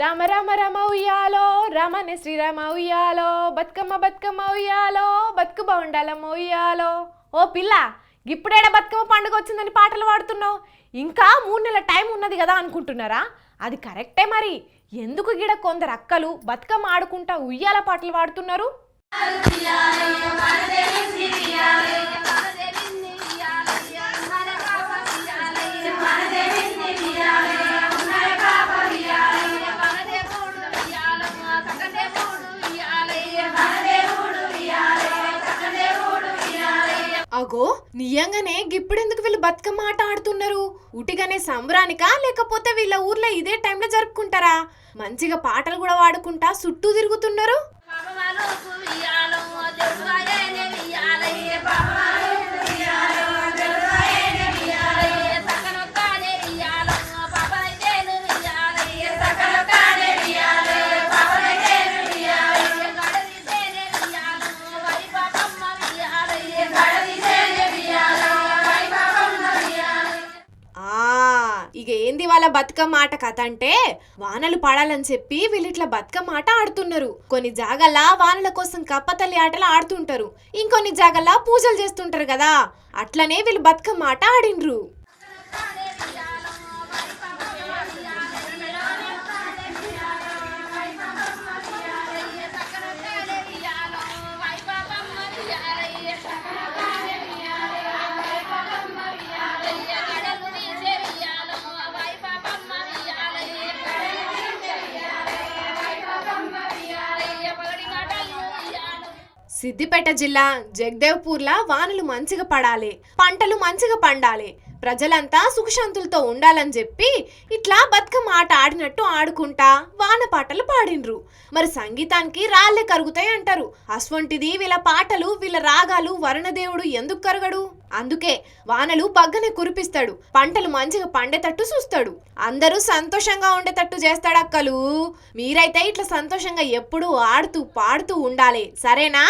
రామ రామ రామ ఉయ్యాలో రామనే శ్రీరామ ఉయ్యాలో బతుకమ్మ బతుకమ్మ ఉయ్యాలో బతుకు బాగుండాలమ్మ ఉయ్యాలో. ఓ పిల్ల ఇప్పుడేడా బతుకమ్మ పండుగ వచ్చిందని పాటలు పాడుతున్నావు? ఇంకా మూడు నెలల టైం ఉన్నది కదా అనుకుంటున్నారా? అది కరెక్టే మరి. ఎందుకు గిడ కొందరు అక్కలు బతుకమ్మ ఆడుకుంటా ఉయ్యాల పాటలు పాడుతున్నారు? అగో నియంగానే గిప్పుడెందుకు వీళ్ళు బతుకమ్మ ఆట ఆడుతున్నారు? ఉటిగానే సంబరానికా? లేకపోతే వీళ్ళ ఊర్లో ఇదే టైంలో జరుపుకుంటారా? మంచిగా పాటలు కూడా పాడుకుంటా చుట్టూ తిరుగుతున్నారు? ఇక ఏంది వాళ్ళ బతుకమ్మ ఆట కథ అంటే వానలు పడాలని చెప్పి వీళ్ళు ఇట్లా బతుకమ్మ ఆట ఆడుతున్నారు. కొన్ని జాగల్లా వానల కోసం కప్పతల్లి ఆటలు ఆడుతుంటారు. ఇంకొన్ని జాగల్లా పూజలు చేస్తుంటారు కదా. అట్లనే వీళ్ళు బతుకమ్మ ఆట ఆడిండ్రు. సిద్దిపేట జిల్లా జగదేవ్పూర్లా వానలు మంచిగా పడాలి పంటలు మంచిగా పండాలి. ప్రజలంతా సుఖశాంతులతో ఉండాలని చెప్పి ఇట్లా బతుకమ్మ ఆట ఆడినట్టు ఆడుకుంటా వాన పాటలు పాడిండ్రు. మరి సంగీతానికి రాళ్ళే కరుగుతాయి అంటారు. అస్వంటిది వీళ్ళ పాటలు వీళ్ళ రాగాలు వరుణదేవుడు ఎందుకు కరగడు? అందుకే వానలు బగ్గనే కురిపిస్తాడు. పంటలు మంచిగా పండేటట్టు చూస్తాడు. అందరూ సంతోషంగా ఉండేటట్టు చేస్తాడు అక్కలు. మీరైతే ఇట్లా సంతోషంగా ఎప్పుడూ ఆడుతూ పాడుతూ ఉండాలి. సరేనా?